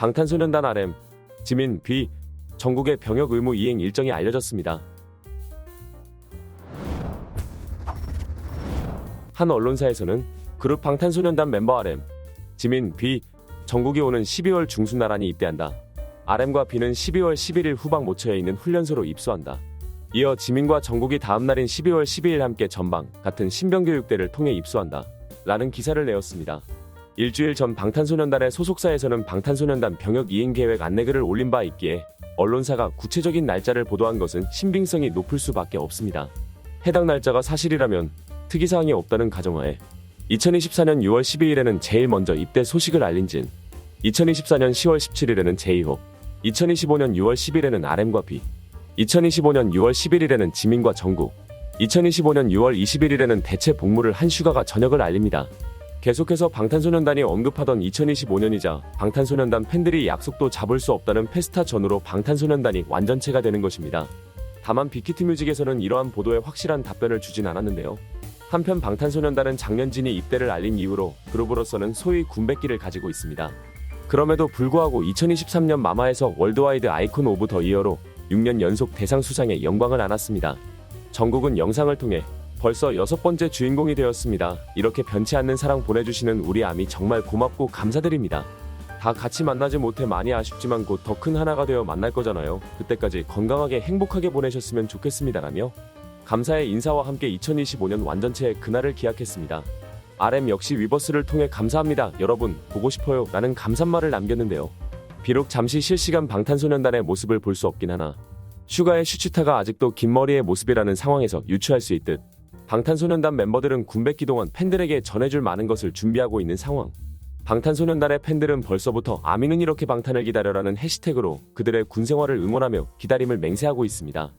방탄소년단 RM, 지민 B, 전국의 병역 의무 이행 일정이 알려졌습니다. 한 언론사에서는 그룹 방탄소년단 멤버 RM, 지민 B, 전국이 오는 12월 중순 나란히 입대한다. RM과 B는 12월 11일 후방 모처에 있는 훈련소로 입소한다. 이어 지민과 정국이 다음 날인 12월 12일 함께 전방 같은 신병교육대를 통해 입소한다. 라는 기사를 내었습니다. 일주일 전 방탄소년단의 소속사에서는 방탄소년단 병역 이행 계획 안내글을 올린 바 있기에 언론사가 구체적인 날짜를 보도한 것은 신빙성이 높을 수밖에 없습니다. 해당 날짜가 사실이라면 특이사항이 없다는 가정하에 2024년 6월 12일에는 제일 먼저 입대 소식을 알린 진 2024년 10월 17일에는 제이홉 2025년 6월 10일에는 RM과 B 2025년 6월 11일에는 지민과 정국 2025년 6월 21일에는 대체 복무를 한 슈가가 저녁을 알립니다. 계속해서 방탄소년단이 언급하던 2025년이자 방탄소년단 팬들이 약속도 잡을 수 없다는 페스타 전후로 방탄소년단이 완전체가 되는 것입니다. 다만 빅히트 뮤직에서는 이러한 보도에 확실한 답변을 주진 않았는데요. 한편 방탄소년단은 작년진이 입대를 알린 이후로 그룹으로서는 소위 군백기를 가지고 있습니다. 그럼에도 불구하고 2023년 마마에서 월드와이드 아이콘 오브 더 이어로 6년 연속 대상 수상에 영광을 안았습니다. 정국은 영상을 통해 벌써 여섯 번째 주인공이 되었습니다. 이렇게 변치 않는 사랑 보내주시는 우리 아미 정말 고맙고 감사드립니다. 다 같이 만나지 못해 많이 아쉽지만 곧 더 큰 하나가 되어 만날 거잖아요. 그때까지 건강하게 행복하게 보내셨으면 좋겠습니다라며 감사의 인사와 함께 2025년 완전체의 그날을 기약했습니다. RM 역시 위버스를 통해 감사합니다. 여러분 보고 싶어요. 라는 감사말을 남겼는데요. 비록 잠시 실시간 방탄소년단의 모습을 볼 수 없긴 하나 슈가의 슈츠타가 아직도 긴 머리의 모습이라는 상황에서 유추할 수 있듯 방탄소년단 멤버들은 군백기 동안 팬들에게 전해줄 많은 것을 준비하고 있는 상황. 방탄소년단의 팬들은 벌써부터 아미는 이렇게 방탄을 기다려라는 해시태그로 그들의 군 생활을 응원하며 기다림을 맹세하고 있습니다.